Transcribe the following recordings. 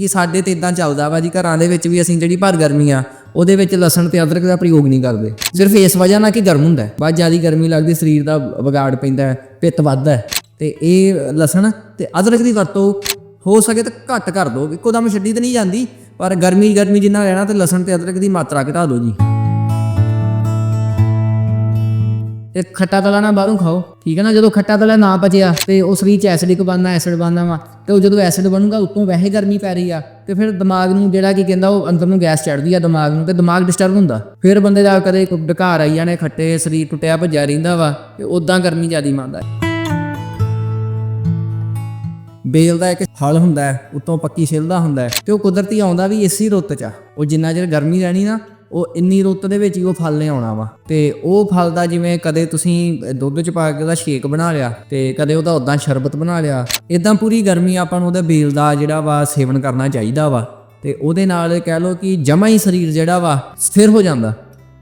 ਕਿ ਸਾਡੇ ਤੇ ਇਦਾਂ ਚੱਲਦਾ ਵਾ ਜੀ, ਘਰਾਂ ਦੇ ਵਿੱਚ ਵੀ ਅਸੀਂ ਜਿਹੜੀ ਭਰ ਗਰਮੀ ਆ, ਉਹਦੇ ਵਿੱਚ ਲਸਣ ਤੇ ਅਦਰਕ ਦਾ ਪ੍ਰਯੋਗ ਨਹੀਂ ਕਰਦੇ। ਸਿਰਫ ਇਸ ਵਜ੍ਹਾ ਨਾਲ ਕਿ ਗਰਮ ਹੁੰਦਾ ਹੈ। ਬਾਅਦ ਜ਼ਿਆਦਾ ਗਰਮੀ ਲੱਗਦੀ, ਸਰੀਰ ਦਾ ਵਿਗਾੜ ਪੈਂਦਾ ਹੈ, ਪਿੱਤ ਵੱਧਦਾ ਹੈ। ਤੇ ਇਹ ਲਸਣ ਤੇ ਅਦਰਕ ਦੀ ਵਰਤੋਂ ਹੋ ਸਕੇ ਤਾਂ ਘੱਟ ਕਰ ਦਿਓ। ਇੱਕੋ ਦਮ ਛੱਡੀ ਤਾਂ ਨਹੀਂ ਜਾਂਦੀ, ਪਰ ਗਰਮੀ ਗਰਮੀ ਜਿੰਨਾ ਰਹਿਣਾ ਤੇ ਲਸਣ ਤੇ ਅਦਰਕ ਦੀ ਮਾਤਰਾ ਘਟਾ ਦਿਓ ਜੀ। ਤੇ ਖੱਟਾ ਤਲਾ ਨਾ ਬਾਹਰੋਂ ਖਾਓ, ਠੀਕ ਹੈ ਨਾ? ਜਦੋਂ ਖੱਟਾ ਤਲਾ ਨਾ ਪਚਿਆ ਤੇ ਉਹ ਸਰੀਰ ਚ ਐਸਿਡਿਕ ਬਣਨਾ ਐਸਿਡ ਬਣਨਾ ਵਾ, ਤੇ ਉਹ ਜਦੋਂ ਐਸਿਡ ਬਣੂਗਾ, ਉੱਤੋਂ ਵੈਸੇ ਗਰਮੀ ਪੈ ਰਹੀ ਆ, ਤੇ ਫਿਰ ਦਿਮਾਗ ਨੂੰ ਜਿਹੜਾ ਕੀ ਕਹਿੰਦਾ, ਉਹ ਅੰਦਰ ਨੂੰ ਗੈਸ ਚੜਦੀ ਆ ਦਿਮਾਗ ਨੂੰ, ਤੇ ਦਿਮਾਗ ਡਿਸਟਰਬ ਹੁੰਦਾ। ਫਿਰ ਬੰਦੇ ਦਾ ਕਦੇ ਕੋਈ ਡਕਾਰ ਆਈ ਜਾਣੇ, ਖੱਟੇ ਸਰੀਰ ਟੁੱਟਿਆ ਭੱਜਿਆ ਰਹਿੰਦਾ ਵਾ, ਤੇ ਉਦਾਂ ਗਰਮੀ ਜ਼ਿਆਦੀ ਮੰਨਦਾ ਬੇਲ ਦਾ ਇੱਕ ਹਲ ਹੁੰਦਾ ਹੈ, ਉਤੋਂ ਪੱਕੀ ਛਿਲਦਾ ਹੁੰਦਾ ਹੈ, ਤੇ ਉਹ ਕੁਦਰਤੀ ਆਉਂਦਾ ਵੀ ਇਸੇ ਰੁੱਤ 'ਚ ਆ। ਉਹ ਜਿੰਨਾ ਚਿਰ ਗਰਮੀ ਰਹਿਣੀ ਨਾ ਉਹ ਇੰਨੀ ਰੁੱਤ ਦੇ ਵਿੱਚ ਹੀ ਉਹ ਫਲ ਨੇ ਆਉਣਾ ਵਾ। ਤੇ ਉਹ ਫਲ ਦਾ ਜਿਵੇਂ ਕਦੇ ਤੁਸੀਂ ਦੁੱਧ 'ਚ ਪਾ ਕੇ ਉਹਦਾ ਸ਼ੇਕ ਬਣਾ ਲਿਆ ਤੇ ਕਦੇ ਉਹਦਾ ਉਦਾਂ ਸ਼ਰਬਤ ਬਣਾ ਲਿਆ ਇਦਾਂ ਪੂਰੀ ਗਰਮੀ ਆਪਾਂ ਨੂੰ ਉਹਦਾ ਬੇਲ ਦਾ ਜਿਹੜਾ ਵਾ ਸੇਵਨ ਕਰਨਾ ਚਾਹੀਦਾ ਵਾ। ਤੇ ਉਹਦੇ ਨਾਲ ਕਹਿ ਲਓ ਕਿ ਜਮਾ ਹੀ ਸਰੀਰ ਜਿਹੜਾ ਵਾ ਸਥਿਰ ਹੋ ਜਾਂਦਾ,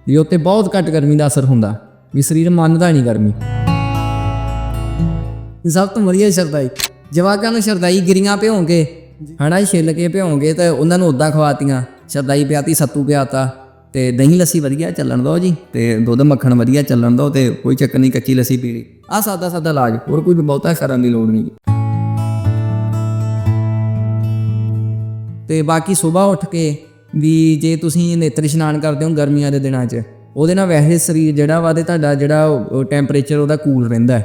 ਵੀ ਉੱਤੇ ਬਹੁਤ ਘੱਟ ਗਰਮੀ ਦਾ ਅਸਰ ਹੁੰਦਾ, ਵੀ ਸਰੀਰ ਮੰਨਦਾ ਨਹੀਂ ਗਰਮੀ। ਸਭ ਤੋਂ ਵਧੀਆ ਸ਼ਰਦਾਈ, ਜਵਾਕਾਂ ਨੂੰ ਸ਼ਰਦਾਈ ਗਿਰੀਆਂ ਭਿਉਂਗੇ, ਹਨਾ, ਛਿੱਲ ਕੇ ਭਿਉਂਗੇ ਤੇ ਉਹਨਾਂ ਨੂੰ ਉਦਾਂ ਖਵਾਤੀਆਂ, ਸ਼ਰਦਾਈ ਪਿਆਤੀ, ਸੱਤੂ ਪਿਆਤਾ। ਤੇ ਦਹੀਂ ਲੱਸੀ ਵਧੀਆ ਚੱਲਣ ਦੋ ਜੀ, ਤੇ ਦੁੱਧ ਮੱਖਣ ਵਧੀਆ ਚੱਲਣ ਦੋ ਤੇ ਕੋਈ ਚੱਕਰ ਨਹੀਂ ਕੱਚੀ ਲੱਸੀ ਪੀ ਲਈ। ਆ ਸਾਦਾ ਸਾਦਾ ਇਲਾਜ, ਹੋਰ ਕੋਈ ਬਹੁਤਾ ਕਰਨ ਦੀ ਲੋੜ ਨਹੀਂ ਤੇ ਬਾਕੀ ਸਵੇਰ ਉੱਠ ਕੇ ਵੀ ਜੇ ਤੁਸੀਂ ਨੇਤਰ ਇਸ਼ਨਾਨ ਕਰਦੇ ਹੋ ਗਰਮੀਆਂ ਦੇ ਦਿਨਾਂ 'ਚ, ਉਹਦੇ ਨਾਲ ਵੈਸੇ ਸਰੀਰ ਜਿਹੜਾ ਵਾ ਤੇ ਤੁਹਾਡਾ ਜਿਹੜਾ ਟੈਂਪਰੇਚਰ ਉਹਦਾ ਕੂਲ ਰਹਿੰਦਾ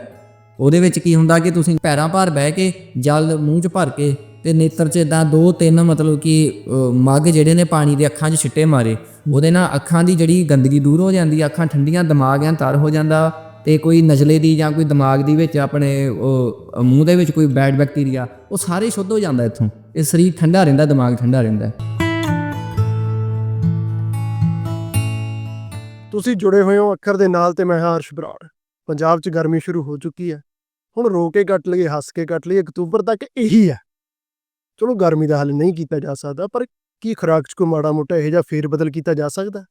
ਉਹਦੇ ਵਿੱਚ ਕੀ ਹੁੰਦਾ ਕਿ ਤੁਸੀਂ ਪੈਰਾਂ ਭਾਰ ਬਹਿ ਕੇ, ਜਲ ਮੂੰਹ 'ਚ ਭਰ ਕੇ ਤੇ ਨੇਤਰ 'ਚ ਇਦਾਂ ਦੋ ਤਿੰਨ ਮਤਲਬ ਕਿ ਮੱਗ ਜਿਹੜੇ ਨੇ ਪਾਣੀ ਦੇ ਅੱਖਾਂ 'ਚ ਛਿੱਟੇ ਮਾਰੇ ਉਹਦੇ ਨਾਲ ਅੱਖਾਂ ਦੀ ਜਿਹੜੀ ਗੰਦਗੀ ਦੂਰ ਹੋ ਜਾਂਦੀ ਆ, ਅੱਖਾਂ ਠੰਡੀਆਂ, ਦਿਮਾਗ ਐਂ ਤਰ ਹੋ ਜਾਂਦਾ ਤੇ ਕੋਈ ਨਜ਼ਲੇ ਦੀ ਜਾਂ ਕੋਈ ਦਿਮਾਗ ਦੀ ਵਿੱਚ ਆਪਣੇ ਮੂੰਹ ਦੇ ਵਿੱਚ ਕੋਈ ਬੈਡ ਬੈਕਟੀਰੀਆ ਉਹ ਸਾਰੇ ਸ਼ੁੱਧ ਹੋ ਜਾਂਦਾ ਇੱਥੋਂ। ਇਹ ਸਰੀਰ ਠੰਡਾ ਰਹਿੰਦਾ, ਦਿਮਾਗ ਠੰਡਾ ਰਹਿੰਦਾ। ਤੁਸੀਂ ਜੁੜੇ ਹੋਏ ਹੋ ਅੱਖਰ ਦੇ ਨਾਲ ਤੇ ਮੈਂ ਹਾਂ ਹਰਸ਼ ਬਰਾੜ। ਪੰਜਾਬ 'ਚ ਗਰਮੀ ਸ਼ੁਰੂ ਹੋ ਚੁੱਕੀ ਹੈ। ਹੁਣ ਰੋ ਕੇ ਕੱਟ ਲਈਏ, ਹੱਸ ਕੇ ਕੱਟ ਲਈਏ, ਅਕਤੂਬਰ ਤੱਕ ਇਹੀ ਹੈ। ਚਲੋ ਗਰਮੀ ਦਾ ਹੱਲ ਨਹੀਂ ਕੀਤਾ ਜਾ ਸਕਦਾ, ਪਰ ਕੀ ਖੁਰਾਕ 'ਚ ਕੋਈ ਮਾੜਾ ਮੋਟਾ ਇਹੋ ਜਿਹਾ ਫੇਰ ਬਦਲ ਕੀਤਾ ਜਾ ਸਕਦਾ?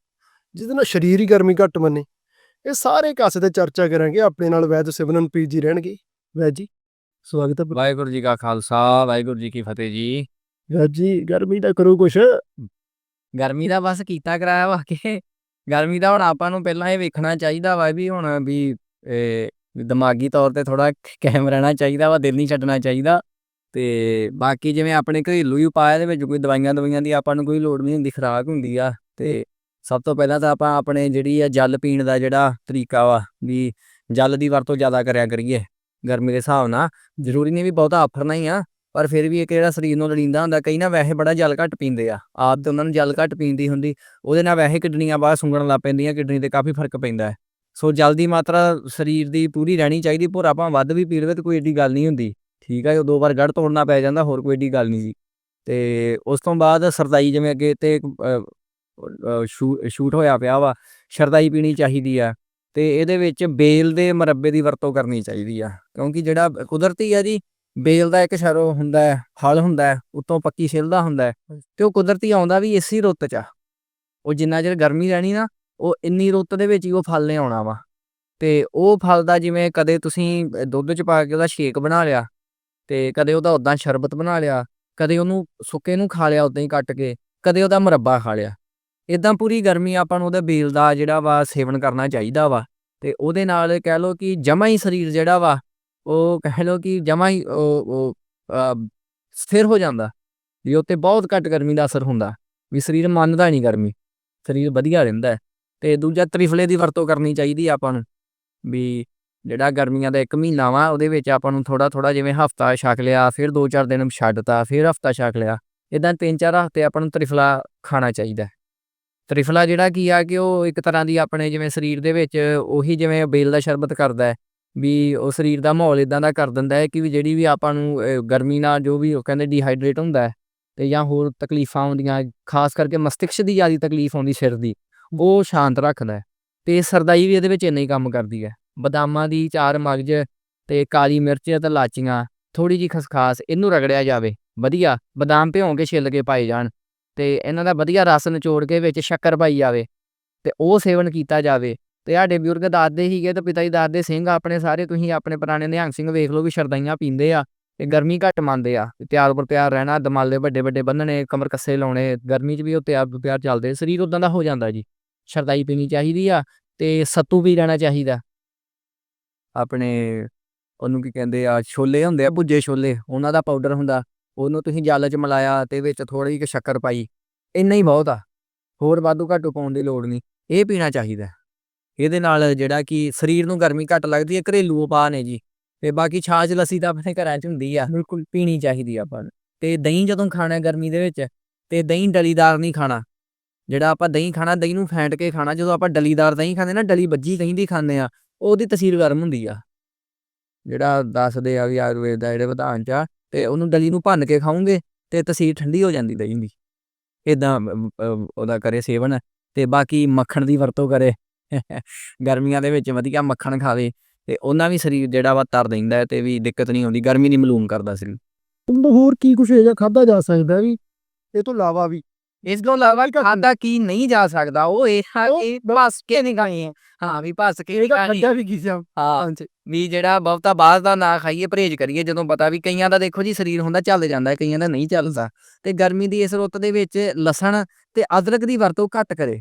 ਜਿਹਦੇ ਨਾਲ ਸਰੀਰ ਹੀ ਗਰਮੀ ਘੱਟ ਮੰਨੇ। ਇਹ ਸਾਰੇ ਕਾਸੇ ਤੇ ਚਰਚਾ ਕਰਾਂਗੇ। ਆਪਣੇ ਨਾਲ ਵੈਦ ਸਿਵਨਨ ਪੀ ਜੀ ਰਹਿਣਗੇ। ਵੈਦ ਜੀ ਸਵਾਗਤ ਹੈ ਵਾਹਿਗੁਰੂ ਜੀ ਕਾ ਖਾਲਸਾ। ਵਾਹਿਗੁਰੂ ਜੀ ਕੀ ਫਤਿਹ ਜੀ। ਵੈਦ ਜੀ ਗਰਮੀ ਦਾ ਕਰੋ ਕੁਛ। ਗਰਮੀ ਦਾ ਬਸ ਕੀਤਾ ਕਰਾਇਆ ਵਾ ਕਿ। ਗਰਮੀ ਦਾ ਹੁਣ ਆਪਾਂ ਨੂੰ ਪਹਿਲਾਂ ਇਹ ਵੇਖਣਾ ਚਾਹੀਦਾ ਵਾ ਵੀ ਹੁਣ ਵੀ ਦਿਮਾਗੀ ਤੌਰ ਤੇ ਥੋੜਾ ਕਾਇਮ ਰਹਿਣਾ ਚਾਹੀਦਾ ਵਾ ਦਿਲ ਨਹੀਂ ਛੱਡਣਾ ਚਾਹੀਦਾ। ਤੇ ਬਾਕੀ ਜਿਵੇਂ ਆਪਣੇ ਘਰੇਲੂ ਹੀ ਉਪਾਅ ਦੇ ਵਿੱਚ, ਕੋਈ ਦਵਾਈਆਂ ਦਵਾਈਆਂ ਦੀ ਆਪਾਂ ਨੂੰ ਕੋਈ ਲੋੜ ਨਹੀਂ ਹੁੰਦੀ, ਖੁਰਾਕ ਹੁੰਦੀ ਆ। ਤੇ ਸਭ ਤੋਂ ਪਹਿਲਾਂ ਤਾਂ ਆਪਾਂ ਆਪਣੇ ਜਿਹੜੀ ਆ ਜਲ ਪੀਣ ਦਾ ਜਿਹੜਾ ਤਰੀਕਾ ਵਾ, ਵੀ ਜਲ ਦੀ ਵਰਤੋਂ ਜ਼ਿਆਦਾ ਕਰਿਆ ਕਰੀਏ ਗਰਮੀ ਦੇ ਹਿਸਾਬ ਨਾਲ। ਜ਼ਰੂਰੀ ਨਹੀਂ ਵੀ ਬਹੁਤਾ ਆਫਰਨਾ ਹੀ ਆ, ਪਰ ਫਿਰ ਵੀ ਇੱਕ ਜਿਹੜਾ ਸਰੀਰ ਨੂੰ ਲੜੀਂਦਾ ਹੁੰਦਾ, ਕਈ ਨਾ ਵੈਸੇ ਬੜਾ ਜਲ ਘੱਟ ਪੀਂਦੇ ਆ। ਆਪ ਤੇ ਉਹਨਾਂ ਨੂੰ ਜਲ ਘੱਟ ਪੀਣ ਦੀ ਹੁੰਦੀ, ਉਹਦੇ ਨਾਲ ਵੈਸੇ ਕਿਡਨੀਆਂ ਬਾਹਰ ਸੁੰਗਣ ਲੱਗ ਪੈਂਦੀਆਂ, ਕਿਡਨੀ ਤੇ ਕਾਫੀ ਫ਼ਰਕ ਪੈਂਦਾ ਹੈ। ਸੋ ਜਲ ਦੀ ਮਾਤਰਾ ਸਰੀਰ ਦੀ ਪੂਰੀ ਰਹਿਣੀ ਚਾਹੀਦੀ ਪਰ ਆਪਾਂ ਵੱਧ ਵੀ ਪੀ ਲਵੇ ਤੇ ਕੋਈ ਏਡੀ ਗੱਲ ਨਹੀਂ ਹੁੰਦੀ। ਠੀਕ ਆ ਹੈ ਦੋ ਵਾਰ ਗੜ ਤੋੜਨਾ ਪੈ ਜਾਂਦਾ, ਹੋਰ ਕੋਈ ਏਡੀ ਗੱਲ ਨਹੀਂ ਜੀ। ਤੇ ਉਸ ਤੋਂ ਬਾਅਦ ਸਰਦਾਈ ਜਿਵੇਂ ਅੱਗੇ ਤੇ ਸ਼ੂਟ ਹੋਇਆ ਪਿਆ ਵਾ, ਸਰਦਾਈ ਪੀਣੀ ਚਾਹੀਦੀ ਆ, ਤੇ ਇਹਦੇ ਵਿੱਚ ਬੇਲ ਦੇ ਮਰੱਬੇ ਦੀ ਵਰਤੋਂ ਕਰਨੀ ਚਾਹੀਦੀ ਆ, ਕਿਉਂਕਿ ਜਿਹੜਾ ਕੁਦਰਤੀ ਆ ਜੀ, ਬੇਲ ਦਾ ਇੱਕ ਸ਼ਰੋ ਹੁੰਦਾ ਹੈ ਫਲ ਹੁੰਦਾ ਹੈ, ਉਤੋਂ ਪੱਕੀ ਛਿਲਦਾ ਹੁੰਦਾ ਹੈ, ਤੇ ਉਹ ਕੁਦਰਤੀ ਆਉਂਦਾ ਵੀ ਇਸੇ ਰੁੱਤ 'ਚ ਉਹ ਜਿੰਨਾ ਚਿਰ ਗਰਮੀ ਰਹਿਣੀ ਨਾ, ਉਹ ਇੰਨੀ ਰੁੱਤ ਦੇ ਵਿੱਚ ਹੀ ਉਹ ਫਲ ਨੇ ਆਉਣਾ ਵਾ। ਤੇ ਉਹ ਫਲ ਦਾ ਜਿਵੇਂ ਕਦੇ ਤੁਸੀਂ ਦੁੱਧ 'ਚ ਪਾ ਕੇ ਉਹਦਾ ਸ਼ੇਕ ਬਣਾ ਲਿਆ ਤੇ ਕਦੇ ਉਹਦਾ ਉਦਾਂ ਸ਼ਰਬਤ ਬਣਾ ਲਿਆ, ਕਦੇ ਉਹਨੂੰ ਸੁੱਕੇ ਨੂੰ ਖਾ ਲਿਆ ਉਦਾਂ ਹੀ ਕੱਟ ਕੇ, ਕਦੇ ਉਹਦਾ ਮੁਰੱਬਾ ਖਾ ਲਿਆ ਇਦਾਂ ਪੂਰੀ ਗਰਮੀ ਆਪਾਂ ਨੂੰ ਉਹਦੇ ਬੇਲ ਦਾ ਜਿਹੜਾ ਵਾ ਸੇਵਨ ਕਰਨਾ ਚਾਹੀਦਾ ਵਾ, ਤੇ ਉਹਦੇ ਨਾਲ ਕਹਿ ਲਓ ਕਿ ਜਮਾ ਹੀ ਸਰੀਰ ਜਿਹੜਾ ਵਾ, ਉਹ ਕਹਿ ਲਓ ਕਿ ਜਮਾ ਹੀ ਉਹ ਸਥਿਰ ਹੋ ਜਾਂਦਾ, ਵੀ ਉੱਤੇ ਬਹੁਤ ਘੱਟ ਗਰਮੀ ਦਾ ਅਸਰ ਹੁੰਦਾ, ਵੀ ਸਰੀਰ ਮੰਨਦਾ ਨਹੀਂ ਗਰਮੀ, ਸਰੀਰ ਵਧੀਆ ਰਹਿੰਦਾ ਹੈ। ਤੇ ਦੂਜਾ ਤ੍ਰਿਫਲੇ ਦੀ ਵਰਤੋਂ ਕਰਨੀ ਚਾਹੀਦੀ ਆ ਆਪਾਂ ਨੂੰ, ਵੀ ਜਿਹੜਾ ਗਰਮੀਆਂ ਦਾ ਇੱਕ ਮਹੀਨਾ ਵਾ, ਉਹਦੇ ਵਿੱਚ ਆਪਾਂ ਨੂੰ ਥੋੜਾ ਥੋੜਾ ਜਿਵੇਂ ਹਫਤਾ ਛਕ ਲਿਆ, ਫਿਰ 2-4 ਦਿਨ ਛੱਡਤਾ ਫਿਰ ਹਫਤਾ ਛਕ ਲਿਆ। ਇਦਾਂ 3-4 ਹਫ਼ਤੇ ਆਪਾਂ ਨੂੰ ਤ੍ਰਿਫਲਾ ਖਾਣਾ ਚਾਹੀਦਾ। ਤ੍ਰਿਫਲਾ ਜਿਹੜਾ ਕੀ ਆ ਕਿ ਉਹ ਇੱਕ ਤਰ੍ਹਾਂ ਦੀ ਆਪਣੇ ਜਿਵੇਂ ਸਰੀਰ ਦੇ ਵਿੱਚ ਉਹੀ ਜਿਵੇਂ ਬੇਲ ਦਾ ਸ਼ਰਬਤ ਕਰਦਾ ਹੈ, ਵੀ ਉਹ ਸਰੀਰ ਦਾ ਮਾਹੌਲ ਇਦਾਂ ਦਾ ਕਰ ਦਿੰਦਾ ਹੈ ਕਿ ਵੀ ਜਿਹੜੀ ਵੀ ਆਪਾਂ ਨੂੰ ਗਰਮੀ ਨਾਲ ਜੋ ਵੀ ਉਹ ਕਹਿੰਦੇ ਡੀਹਾਈਡਰੇਟ ਹੁੰਦਾ ਹੈ, ਤੇ ਜਾਂ ਹੋਰ ਤਕਲੀਫਾਂ ਆਉਂਦੀਆਂ, ਖਾਸ ਕਰਕੇ ਮਸਤਿਸ਼ਕ ਦੀ ਜ਼ਿਆਦਾ ਤਕਲੀਫ ਆਉਂਦੀ ਸਿਰ ਦੀ, ਉਹ ਸ਼ਾਂਤ ਰੱਖਦਾ ਹੈ, ਤੇ ਸਰਦਾਈ ਵੀ ਇਹਦੇ ਵਿੱਚ ਇੰਨਾ ਹੀ ਕੰਮ ਕਰਦੀ ਹੈ। ਬਦਾਮਾਂ ਦੀ ਚਾਰ ਮਗਜ ਤੇ ਕਾਲੀ ਮਿਰਚ ਤੇ ਲਾਚੀਆਂ ਥੋੜੀ ਜੀ ਖਸਖਾਸ ਇਹਨੂੰ ਰਗੜਿਆ ਜਾਵੇ। ਵਧੀਆ, ਬਦਾਮ ਭਿਉਂ ਕੇ ਛਿੱਲ ਕੇ ਪਾਏ ਜਾਣ ਤੇ ਇਹਨਾਂ ਦਾ ਵਧੀਆ ਰਸ ਨਿਚੋੜ ਕੇ ਵਿੱਚ ਸ਼ੱਕਰ ਪਾਈ ਜਾਵੇ ਤੇ ਉਹ ਸੇਵਨ ਕੀਤਾ ਜਾਵੇ। ਤੇ ਸਾਡੇ ਬਜ਼ੁਰਗ ਦੱਸਦੇ ਸੀਗੇ ਤੇ ਪਿਤਾ ਜੀ ਦੱਸਦੇ ਸਿੰਘ ਆਪਣੇ ਸਾਰੇ ਤੁਸੀਂ ਆਪਣੇ ਪੁਰਾਣੇ ਨਿਹੰਗ ਸਿੰਘ ਵੇਖ ਲਓ ਵੀ ਸ਼ਰਦਾਈਆਂ ਪੀਂਦੇ ਆ ਤੇ ਗਰਮੀ ਘੱਟ ਮੰਨਦੇ ਆ। ਤੇ ਤਿਆਰ ਪਰ ਤਿਆਰ ਰਹਿਣਾ, ਦਮਾਲੇ ਵੱਡੇ ਵੱਡੇ ਬੰਨਣੇ, ਕਮਰ ਕੱਸੇ ਲਾਉਣੇ, ਗਰਮੀ 'ਚ ਵੀ ਉਹ ਤਿਆਰ ਪਿਆਰ ਚੱਲਦੇ ਸਰੀਰ ਉਦਾਂ ਦਾ ਹੋ ਜਾਂਦਾ ਜੀ। ਸ਼ਰਦਾਈ ਪੀਣੀ ਚਾਹੀਦੀ ਆ ਤੇ ਸੱਤੂ ਵੀ ਰਹਿਣਾ ਚਾਹੀਦਾ। ਆਪਣੇ ਉਹਨੂੰ ਕੀ ਕਹਿੰਦੇ ਆ ਛੋਲੇ ਹੁੰਦੇ ਆ ਭੁੱਜੇ ਛੋਲੇ ਉਹਨਾਂ ਦਾ ਪਾਊਡਰ ਹੁੰਦਾ। ਉਹਨੂੰ ਤੁਸੀਂ ਜਲ 'ਚ ਮਿਲਾਇਆ ਤੇ ਵਿੱਚ ਥੋੜੀ ਜਿਹੀ ਸ਼ੱਕਰ ਪਾਈ। ਇੰਨਾ ਹੀ ਬਹੁਤ ਆ। ਹੋਰ ਵਾਧੂ ਘਾਟੂ ਪਾਉਣ ਦੀ ਲੋੜ ਨਹੀਂ। ਇਹ ਪੀਣਾ ਚਾਹੀਦਾ। ਇਹਦੇ ਨਾਲ ਜਿਹੜਾ ਕਿ ਸਰੀਰ ਨੂੰ ਗਰਮੀ ਘੱਟ ਲੱਗਦੀ ਹੈ ਘਰੇਲੂ ਉਪਾਅ ਨੇ ਜੀ। ਤੇ ਬਾਕੀ ਛਾਛ ਲੱਸੀ ਤਾਂ ਆਪਣੇ ਘਰਾਂ 'ਚ ਹੁੰਦੀ ਆ। ਬਿਲਕੁਲ। ਪੀਣੀ ਚਾਹੀਦੀ ਆ ਆਪਾਂ ਤੇ ਦਹੀਂ ਜਦੋਂ ਖਾਣਾ ਗਰਮੀ ਦੇ ਵਿੱਚ ਤੇ ਦਹੀਂ ਡਲੀਦਾਰ ਨਹੀਂ ਖਾਣਾ। ਜਿਹੜਾ ਆਪਾਂ ਦਹੀਂ ਖਾਣਾ ਦਹੀਂ ਨੂੰ ਫੈਂਟ ਕੇ ਖਾਣਾ ਜਦੋਂ ਆਪਾਂ ਡਲੀਦਾਰ ਦਹੀਂ ਖਾਂਦੇ ਨਾ ਡਲੀ ਵੱਜੀ ਦਹੀਂ ਦੀ ਖਾਂਦੇ ਆ। ਉਹਦੀ ਤਸੀਰ ਗਰਮ ਹੁੰਦੀ ਆ। ਜਿਹੜਾ ਦੱਸਦੇ ਆ ਵੀ ਆਯੁਰਵੇਦ ਦਾ ਜਿਹੜੇ ਵਿਧਾਨ ਚ ਆ, ਤੇ ਉਹਨੂੰ ਦਲੀ ਨੂੰ ਭੰਨ ਕੇ ਖਾਓਗੇ, ਤੇ ਤਸੀਰ ਠੰਡੀ ਹੋ ਜਾਂਦੀ ਦਹੀਂ ਦੀ। ਇਦਾਂ ਉਹਦਾ ਕਰੇ ਸੇਵਨ, ਤੇ ਬਾਕੀ ਮੱਖਣ ਦੀ ਵਰਤੋਂ ਕਰੇ। ਗਰਮੀਆਂ ਦੇ ਵਿੱਚ ਵਧੀਆ ਮੱਖਣ ਖਾਵੇ, ਤੇ ਉਹਨਾਂ ਵੀ ਸਰੀਰ ਜਿਹੜਾ ਵਾ ਤਰ ਦਿੰਦਾ ਹੈ, ਤੇ ਵੀ ਦਿੱਕਤ ਨਹੀਂ ਆਉਂਦੀ। ਗਰਮੀ ਨਹੀਂ ਮਲੂਮ ਕਰਦਾ ਸਰੀਰ ਹੋਰ ਕੀ ਕੁਛ ਇਹ ਜਿਹਾ ਖਾਦਾ ਜਾ ਸਕਦਾ ਵੀ, ਇਹ ਤੋਂ ਇਲਾਵਾ ਵੀ। ਇਸ ਤੋਂ ਇਲਾਵਾ ਖਾਦਾ ਕੀ ਨਹੀਂ ਜਾ ਸਕਦਾ ਉਹ ਇਹ ਆ ਕਿ ਭਸ ਕੇ ਨਹੀਂ ਖਾਣੀ ਹੈ। ਹਾਂ ਵੀ ਭਸ ਕੇ ਨਹੀਂ ਖਾਣੀ। ਖਾਦਾ ਵੀ ਕੀ ਸੀ? ਹਾਂ ਵੀ ਜਿਹੜਾ ਬਹੁਤਾ ਬਾਹਰ ਦਾ ਨਾ ਖਾਈਏ ਪਰਹੇਜ਼ ਕਰੀਏ ਜਦੋਂ ਪਤਾ ਵੀ ਕਈਆਂ ਦਾ ਦੇਖੋ ਜੀ ਸਰੀਰ ਹੁੰਦਾ ਚੱਲ ਜਾਂਦਾ ਕਈਆਂ ਦਾ ਨਹੀਂ ਚੱਲਦਾ। ਤੇ ਗਰਮੀ ਦੀ ਇਸ ਰੁੱਤ ਦੇ ਵਿੱਚ ਲਸਣ ਤੇ ਅਦਰਕ ਦੀ ਵਰਤੋਂ ਘੱਟ ਕਰੇ।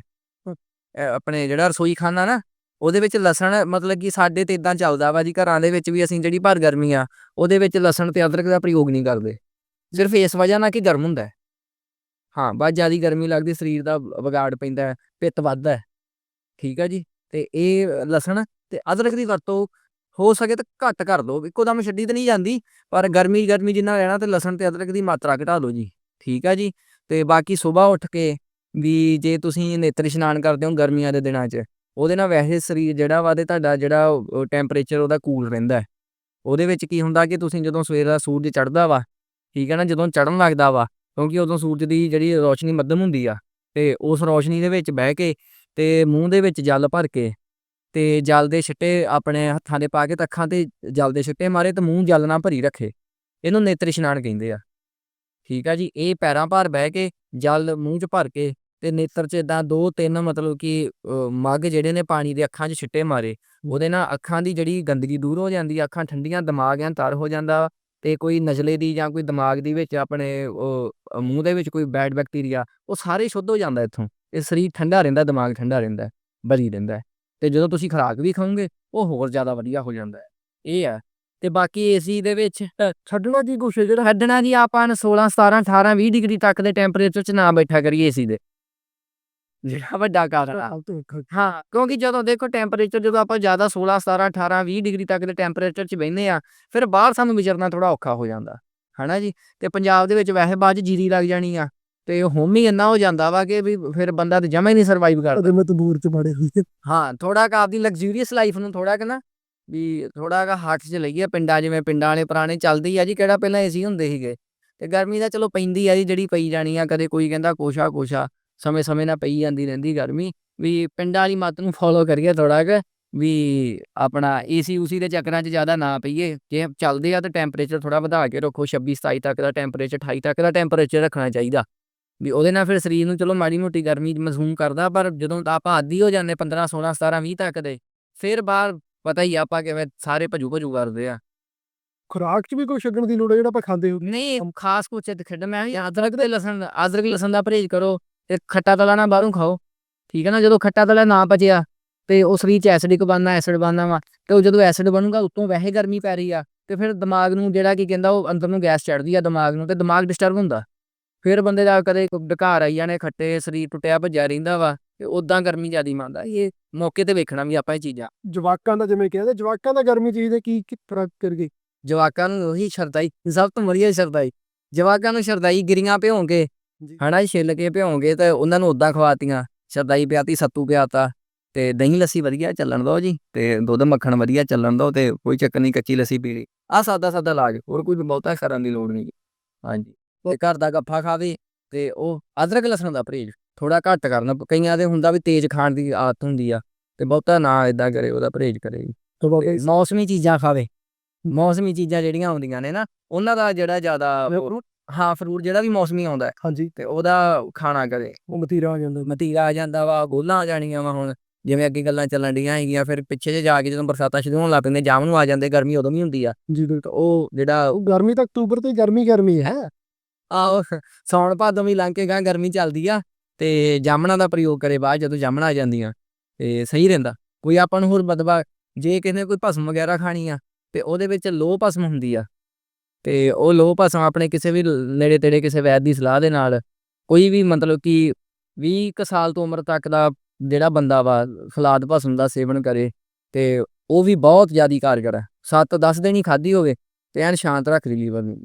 ਆਪਣੇ ਜਿਹੜਾ ਰਸੋਈ ਖਾਨਾ ਨਾ ਉਹਦੇ ਵਿੱਚ ਲਸਣ ਮਤਲਬ ਕਿ ਸਾਡੇ ਤੇ ਇਦਾਂ ਚੱਲਦਾ ਵਾ ਜੀ ਘਰਾਂ ਦੇ ਵਿੱਚ ਵੀ ਅਸੀਂ ਜਿਹੜੀ ਭਰ ਗਰਮੀ ਆ ਉਹਦੇ ਵਿੱਚ ਲਸਣ ਤੇ ਅਦਰਕ ਦਾ ਪ੍ਰਯੋਗ ਨਹੀਂ ਕਰਦੇ। ਸਿਰਫ ਇਸ ਵਜ੍ਹਾ ਨਾਲ ਕਿ ਗਰਮ ਹੁੰਦਾ ਹੈ। ਹਾਂ, ਬਸ ਜ਼ਿਆਦਾ ਗਰਮੀ ਲੱਗਦੀ, ਸਰੀਰ ਦਾ ਵਿਗਾੜ ਪੈਂਦਾ ਪਿੱਤ ਵੱਧਦਾ ਠੀਕ ਆ ਜੀ? ਤੇ ਇਹ ਲਸਣ ਤੇ ਅਦਰਕ ਦੀ ਵਰਤੋਂ ਹੋ ਸਕੇ ਤਾਂ ਘੱਟ ਕਰ ਦਿਓ ਇੱਕੋ ਦਮ ਛੱਡੀ ਤਾਂ ਨਹੀਂ ਜਾਂਦੀ, ਪਰ ਗਰਮੀ ਗਰਮੀ ਜਿੰਨਾ ਰਹਿਣਾ ਤੇ ਲਸਣ ਤੇ ਅਦਰਕ ਦੀ ਮਾਤਰਾ ਘਟਾ ਦਿਓ ਜੀ। ਠੀਕ ਆ ਜੀ? ਤੇ ਬਾਕੀ ਸਵੇਰ ਉੱਠ ਕੇ ਵੀ ਜੇ ਤੁਸੀਂ ਨੇਤਰ ਇਸ਼ਨਾਨ ਕਰਦੇ ਹੋ ਗਰਮੀਆਂ ਦੇ ਦਿਨਾਂ 'ਚ, ਉਹਦੇ ਨਾਲ ਵੈਸੇ ਸਰੀਰ ਜਿਹੜਾ ਵਾ ਤੇ ਤੁਹਾਡਾ ਜਿਹੜਾ ਟੈਂਪਰੇਚਰ ਉਹਦਾ ਕੂਲ ਰਹਿੰਦਾ ਉਹਦੇ ਵਿੱਚ ਕੀ ਹੁੰਦਾ ਕਿ ਤੁਸੀਂ ਜਦੋਂ ਸਵੇਰ ਦਾ ਸੂਰਜ ਚੜ੍ਹਦਾ ਵਾ, ਠੀਕ ਹੈ ਨਾ, ਜਦੋਂ ਚੜ੍ਹਨ ਲੱਗਦਾ ਵਾ ਕਿਉਂਕਿ ਉਦੋਂ ਸੂਰਜ ਦੀ ਜਿਹੜੀ ਰੋਸ਼ਨੀ ਮੱਧਮ ਹੁੰਦੀ ਆ, ਤੇ ਉਸ ਰੋਸ਼ਨੀ ਦੇ ਵਿੱਚ ਬਹਿ ਕੇ ਤੇ ਮੂੰਹ ਦੇ ਵਿੱਚ ਜਲ ਭਰ ਕੇ ਤੇ ਜਲ ਦੇ ਛਿੱਟੇ ਆਪਣੇ ਹੱਥਾਂ ਦੇ ਪਾ ਕੇ ਤੇ ਅੱਖਾਂ ਤੇ ਜਲ ਦੇ ਛਿੱਟੇ ਮਾਰੇ ਤੇ ਮੂੰਹ ਜਲ ਨਾਲ ਭਰੀ ਰੱਖੇ। ਇਹਨੂੰ ਨੇਤਰ ਇਸ਼ਨਾਨ ਕਹਿੰਦੇ ਆ। ਠੀਕ ਆ ਜੀ, ਇਹ ਪੈਰਾਂ ਭਾਰ ਬਹਿ ਕੇ ਜਲ ਮੂੰਹ 'ਚ ਭਰ ਕੇ ਤੇ ਨੇਤਰ 'ਚ ਇਦਾਂ ਦੋ ਤਿੰਨ ਮਤਲਬ ਕਿ ਮੱਗ ਜਿਹੜੇ ਨੇ ਪਾਣੀ ਦੇ ਅੱਖਾਂ 'ਚ ਛਿੱਟੇ ਮਾਰੇ, ਉਹਦੇ ਨਾਲ ਅੱਖਾਂ ਦੀ ਜਿਹੜੀ ਗੰਦਗੀ ਦੂਰ ਹੋ ਜਾਂਦੀ ਆ, ਅੱਖਾਂ ਠੰਡੀਆਂ, ਦਿਮਾਗ ਐਂ ਤਰ ਹੋ ਜਾਂਦਾ ਤੇ ਕੋਈ ਨਜ਼ਲੇ ਦੀ ਜਾਂ ਕੋਈ ਦਿਮਾਗ ਦੀ ਵਿੱਚ ਆਪਣੇ ਉਹ ਮੂੰਹ ਦੇ ਵਿੱਚ ਕੋਈ ਬੈਡ ਬੈਕਟੀਰੀਆ ਉਹ ਸਾਰੇ ਸ਼ੁੱਧ ਹੋ ਜਾਂਦਾ ਇੱਥੋਂ। ਇਹ ਸਰੀਰ ਠੰਡਾ ਰਹਿੰਦਾ, ਦਿਮਾਗ ਠੰਡਾ ਰਹਿੰਦਾ, ਬਰੀ ਰਹਿੰਦਾ। ਹੈ। ਤੇ ਜਦੋਂ ਤੁਸੀਂ ਖੁਰਾਕ ਵੀ ਖਾਓਗੇ, ਉਹ ਹੋਰ ਜ਼ਿਆਦਾ ਵਧੀਆ ਹੋ ਜਾਂਦਾ ਹੈ। ਇਹ ਆ ਤੇ ਬਾਕੀ ਏਸੀ ਦੇ ਵਿੱਚ ਛੱਡਣਾ ਕੀ ਕੁਛ? ਹੈ ਜਿਹੜਾ ਛੱਡਣਾ ਜੀ, ਆਪਾਂ ਨੂੰ 16 17 18 20 ਡਿਗਰੀ ਤੱਕ ਦੇ ਟੈਂਪਰੇਚਰ 'ਚ ਨਾ ਬੈਠਾ ਕਰੀਏ ਏਸੀ ਦੇ। ਜਿਹੜਾ ਵੱਡਾ ਕਾਰਨ ਆ। ਹਾਂ ਕਿਉਂਕਿ ਜਦੋਂ ਦੇਖੋ ਟੈਂਪਰੇਚਰ ਜਦੋਂ ਆਪਾਂ ਜ਼ਿਆਦਾ 16 17 18 20 ਡਿਗਰੀ ਤੱਕ ਦੇ ਟੈਂਪਰੇਚਰ 'ਚ ਬਹਿੰਦੇ ਆ ਫਿਰ ਬਾਹਰ ਸਾਨੂੰ ਵਿਚਰਨਾ ਥੋੜਾ ਔਖਾ ਹੋ ਜਾਂਦਾ ਹਨਾ ਜੀ? ਤੇ ਪੰਜਾਬ ਦੇ ਵਿੱਚ ਵੈਸੇ ਬਾਅਦ ਜੀਰੀ ਲੱਗ ਜਾਣੀ ਆ ਤੇ ਹੋਮ ਇੰਨਾ ਹੋ ਜਾਂਦਾ ਵਾ ਕਿ ਵੀ ਫਿਰ ਬੰਦਾ ਤੇ ਜਮਾ ਹੀ ਨਹੀਂ ਸਰਵਾਈਵ ਕਰਦਾ ਤਾਂ ਦੂਰ ਚ ਬੜੇ ਹੋਈ ਹਾਂ ਥੋੜਾ ਕਾ ਆਪਦੀ ਲਗਜ਼ਰੀਅਸ ਲਾਈਫ ਨੂੰ ਥੋੜਾ ਕਿ ਨਾ ਵੀ ਥੋੜਾ ਕਾ ਹੱਥ 'ਚ ਲਈਏ ਪਿੰਡਾਂ ਜਿਵੇਂ ਪਿੰਡਾਂ ਵਾਲੇ ਪੁਰਾਣੇ ਚੱਲਦੀ ਆ ਜੀ ਕਿਹੜਾ ਪਹਿਲਾਂ ਏਸੀ ਹੁੰਦੇ ਸੀਗੇ। ਤੇ ਗਰਮੀ ਦਾ ਚਲੋ ਪੈਂਦੀ ਆ ਜੀ ਜਿਹੜੀ ਪਈ ਜਾਣੀ ਆ ਕਦੇ ਕੋਈ ਕਹਿੰਦਾ ਕੋਸ਼ਾ ਕੋਸ਼ਾ ਸਮੇਂ ਸਮੇਂ ਨਾਲ ਪਈ ਜਾਂਦੀ ਰਹਿੰਦੀ ਗਰਮੀ। ਵੀ ਪਿੰਡਾਂ ਵਾਲੀ ਮੱਤ ਨੂੰ ਫੋਲੋ ਕਰੀਏ ਥੋੜਾ ਕਿ ਵੀ ਆਪਣਾ ਏਸੀ ਉਸੀ ਦੇ ਚੱਕਰਾਂ 'ਚ ਜ਼ਿਆਦਾ ਨਾ ਪਈਏ। ਜੇ ਚੱਲਦੇ ਆ ਤਾਂ ਟੈਂਪਰੇਚਰ ਥੋੜਾ ਵਧਾ ਕੇ ਰੱਖੋ। 26 27 ਤੱਕ ਦਾ ਟੈਂਪਰੇਚਰ 28 ਤੱਕ ਦਾ ਟੈਂਪਰੇਚਰ ਰੱਖਣਾ ਚਾਹੀਦਾ। ਵੀ ਉਹਦੇ ਨਾਲ ਫਿਰ ਸਰੀਰ ਨੂੰ ਚਲੋ ਮਾੜੀ ਮੋਟੀ ਗਰਮੀ ਮਹਿਸੂਸ ਕਰਦਾ ਪਰ ਜਦੋਂ ਆਪਾਂ ਆਦੀ ਹੋ ਜਾਂਦੇ 15 16 17 20 ਤੱਕ ਦੇ ਫਿਰ ਬਾਹਰ ਪਤਾ ਹੀ ਆਪਾਂ ਕਿਵੇਂ ਸਾਰੇ ਭਜੂ ਭਜੂ ਕਰਦੇ ਆ। ਖੁਰਾਕ ਚ ਵੀ ਕੋਈ ਛੱਡਣ ਦੀ ਲੋੜ ਹੈ ਜਿਹੜਾ ਆਪਾਂ ਖਾਂਦੇ ਹੋ? ਨਹੀਂ ਖਾਸ ਕੁਛ ਖੇਡ ਮੈਂ ਅਦਰਕ ਤੇ ਲਸਣ ਅਦਰਕ ਲਸਣ ਦਾ ਪਰਹੇਜ਼ ਕਰੋ। ਤੇ ਖੱਟਾ ਤਲਾ ਨਾ ਬਾਹਰੋਂ ਖਾਓ। ਠੀਕ ਹੈ ਨਾ? ਜਦੋਂ ਖੱਟਾ ਤਲਾ ਨਾ ਪਚਿਆ ਤੇ ਉਹ ਸਰੀਰ ਚ ਐਸਿਡਿਕ ਬਣਨਾ ਐਸਿਡ ਬਣਨਾ ਵਾ ਤੇ ਉਹ ਜਦੋਂ ਐਸਿਡ ਬਣੂਗਾ ਉੱਤੋਂ ਵੈਸੇ ਗਰਮੀ ਪੈ ਰਹੀ ਆ ਤੇ ਫਿਰ ਦਿਮਾਗ ਨੂੰ ਜਿਹੜਾ ਕੀ ਕਹਿੰਦਾ ਉਹ ਅੰਦਰ ਨੂੰ ਗੈਸ ਚੜਦੀ ਆ ਦਿਮਾਗ ਨੂੰ ਤੇ ਦਿਮਾਗ ਡਿਸਟਰਬ ਹੁੰਦਾ। ਫਿਰ ਬੰਦੇ ਦਾ ਕਦੇ ਡਕਾਰ ਆਈ ਜਾਣੇ ਖੱਟੇ ਸਰੀਰ ਟੁੱਟਿਆ ਭੱਜਿਆ ਰਹਿੰਦਾ ਵਾ ਤੇ ਉਦਾਂ ਗਰਮੀ ਜਿਆਦੀ ਮੰਨਦਾ। ਇਹ ਮੌਕੇ ਤੇ ਵੇਖਣਾ ਵੀ ਆਪਾਂ ਇਹ ਚੀਜ਼ਾਂ। ਜਵਾਕਾਂ ਦਾ ਜਿਵੇਂ ਕਹਿੰਦੇ ਜਵਾਕਾਂ ਦਾ ਗਰਮੀ ਚੀਜ਼ ਦੇ ਕੀ ਕੀ ਫ਼ਰਕ ਕਰ ਗਈ ਜਵਾਕਾਂ ਨੂੰ ਉਹੀ ਸ਼ਰਦਾਈ ਸਭ ਤੋਂ ਵਧੀਆ ਸ਼ਰਦਾਈ ਜਵਾਕਾਂ ਨੂੰ ਸ਼ਰਦਾਈ ਗਿਰੀਆਂ ਭਿਉਂ ਹਨਾ ਛਿੱਲ ਕੇ ਭਿਉਂਗੇ ਤੇ ਉਹਨਾਂ ਨੂੰ ਉਦਾਂ ਖਵਾਤੀਆਂ ਸ਼ਰਦਾਈ ਪਿਆਤੀ ਸੱਤੂ ਪਿਆਤਾ ਤੇ ਦਹੀਂ ਲੱਸੀ ਵਧੀਆ ਚੱਲਣ ਦੋ ਜੀ ਤੇ ਦੁੱਧ ਮੱਖਣ ਵਧੀਆ ਚੱਲਣ ਦੋ ਤੇ ਕੋਈ ਚੱਕਰ ਨਹੀਂ ਕੱਚੀ ਲੱਸੀ ਪੀ ਲਈ। ਆ ਸਾਦਾ ਸਾਦਾ ਇਲਾਜ ਹੋਰ ਕੋਈ ਬਹੁਤਾ ਕਰਨ ਦੀ ਲੋੜ ਨਹੀਂ ਹਾਂਜੀ ਤੇ ਘਰ ਦਾ ਗੱਫਾ ਖਾਵੇ ਤੇ ਉਹ ਅਦਰਕ ਲਸਣ ਦਾ ਪਰਹੇਜ਼ ਥੋੜਾ ਘੱਟ ਕਰਨਾ ਕਈਆਂ ਦੇ ਹੁੰਦਾ ਵੀ ਤੇਜ਼ ਖਾਣ ਦੀ ਆਦਤ ਹੁੰਦੀ ਆ ਤੇ ਬਹੁਤਾ ਨਾ ਇਦਾਂ ਕਰੇ ਉਹਦਾ ਪਰਹੇਜ਼ ਕਰੇ ਜੀ। ਮੌਸਮੀ ਚੀਜ਼ਾਂ ਖਾਵੇ। ਮੌਸਮੀ ਚੀਜ਼ਾਂ ਜਿਹੜੀਆਂ ਆਉਂਦੀਆਂ ਨੇ ਨਾ ਉਹਨਾਂ ਦਾ ਜਿਹੜਾ ਜ਼ਿਆਦਾ ਹਾਂ ਫਰੂਟ ਜਿਹੜਾ ਵੀ ਮੌਸਮੀ ਆਉਂਦਾ ਹੈ ਹਾਂਜੀ। ਤੇ ਉਹਦਾ ਖਾਣਾ ਕਰੇ। ਉਹ ਮਤੀਰਾ ਆ ਜਾਂਦਾ। ਮਤੀਰਾ ਆ ਜਾਂਦਾ ਵਾ ਗੋਲਾਂ ਆ ਜਾਣੀਆਂ ਵਾ ਹੁਣ। ਜਿਵੇਂ ਅੱਗੇ ਗੱਲਾਂ ਚੱਲਣ ਡੀਆਂ ਹੈਗੀਆਂ ਫਿਰ ਪਿੱਛੇ ਜੇ ਜਾ ਕੇ ਜਦੋਂ ਬਰਸਾਤਾਂ ਸ਼ੁਰੂ ਹੋਣ ਲੱਗ ਪੈਂਦੀਆਂ ਜਾਮ ਨੂੰ ਆ ਜਾਂਦੇ ਗਰਮੀ ਉਦੋਂ ਵੀ ਹੁੰਦੀ ਆ। ਜੀ ਬਿਲਕੁਲ। ਉਹ ਜਿਹੜਾ ਉਹ ਗਰਮੀ ਤਾਂ ਅਕਤੂਬਰ ਤੇ ਗਰਮੀ ਗਰਮੀ ਹੈ। ਆਹੋ ਸੌਣ ਭਾਦੋਂ ਵੀ ਲੰਘ ਕੇ ਗਾਂ ਗਰਮੀ ਚੱਲਦੀ ਆ ਤੇ ਜਾਮਣਾ ਦਾ ਪ੍ਰਯੋਗ ਕਰੇ ਬਾਅਦ ਜਦੋਂ ਜਾਮਣਾ ਆ ਜਾਂਦੀਆਂ। ਤੇ ਸਹੀ ਰਹਿੰਦਾ। ਕੋਈ ਆਪਾਂ ਨੂੰ ਹੋਰ ਬਦਵਾ ਜੇ ਕਿਸੇ ਨੇ ਕੋਈ ਭਸਮ ਵਗੈਰਾ ਖਾਣੀ ਆ ਤੇ ਉਹਦੇ ਵਿੱਚ ਲੋਹ ਭਸਮ ਹੁੰਦੀ ਆ। ਤੇ ਉਹ ਲੋਹ ਭਸਮ ਆਪਣੇ ਕਿਸੇ ਵੀ ਨੇੜੇ ਤੇੜੇ ਕਿਸੇ ਵੈਦ ਦੀ ਸਲਾਹ ਦੇ ਨਾਲ ਕੋਈ ਵੀ ਮਤਲਬ ਕਿ 20 ਕੁ ਸਾਲ ਤੋਂ ਉਮਰ ਤੱਕ ਦਾ ਜਿਹੜਾ ਬੰਦਾ ਵਾ ਖਲਾਦ ਭਸਮ ਦਾ ਸੇਵਨ ਕਰੇ ਤੇ ਉਹ ਵੀ ਬਹੁਤ ਜ਼ਿਆਦੀ ਕਾਰਗਰ ਹੈ। 7-10 ਦਿਨ ਹੀ ਖਾਧੀ ਹੋਵੇ ਤੇ ਐਨ ਸ਼ਾਂਤ ਰੱਖਦੀ, ਲੀਵਰ ਨੂੰ,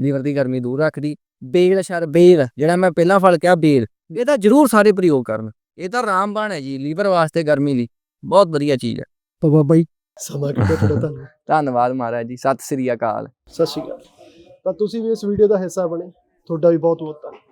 ਲੀਵਰ ਦੀ ਗਰਮੀ ਦੂਰ ਰੱਖਦੀ। ਬੇਲ ਸ਼ਰ, ਬੇਲ, ਜਿਹੜਾ ਮੈਂ ਪਹਿਲਾਂ ਫਲ ਕਿਹਾ ਬੇਲ ਇਹਦਾ ਜ਼ਰੂਰ ਸਾਰੇ ਪ੍ਰਯੋਗ ਕਰਨ। ਇਹ ਤਾਂ ਰਾਮਬਾਣ ਹੈ ਜੀ, ਲੀਵਰ ਵਾਸਤੇ ਗਰਮੀ ਲਈ। ਬਹੁਤ ਵਧੀਆ ਚੀਜ਼ ਹੈ। ਤਾਂ ਬਾਬਾ ਜੀ ਸਮਾਂ ਕਿਤੇ ਤੁਹਾਡਾ ਧੰਨਵਾਦ ਧੰਨਵਾਦ ਮਹਾਰਾਜ ਜੀ ਸਤਿ ਸ੍ਰੀ ਅਕਾਲ। ਸਤਿ ਸ਼੍ਰੀ ਅਕਾਲ। ਤਾਂ ਤੁਸੀਂ ਵੀ ਇਸ ਵੀਡੀਓ ਦਾ ਹਿੱਸਾ ਬਣੇ ਤੁਹਾਡਾ ਵੀ ਬਹੁਤ ਬਹੁਤ ਧੰਨਵਾਦ।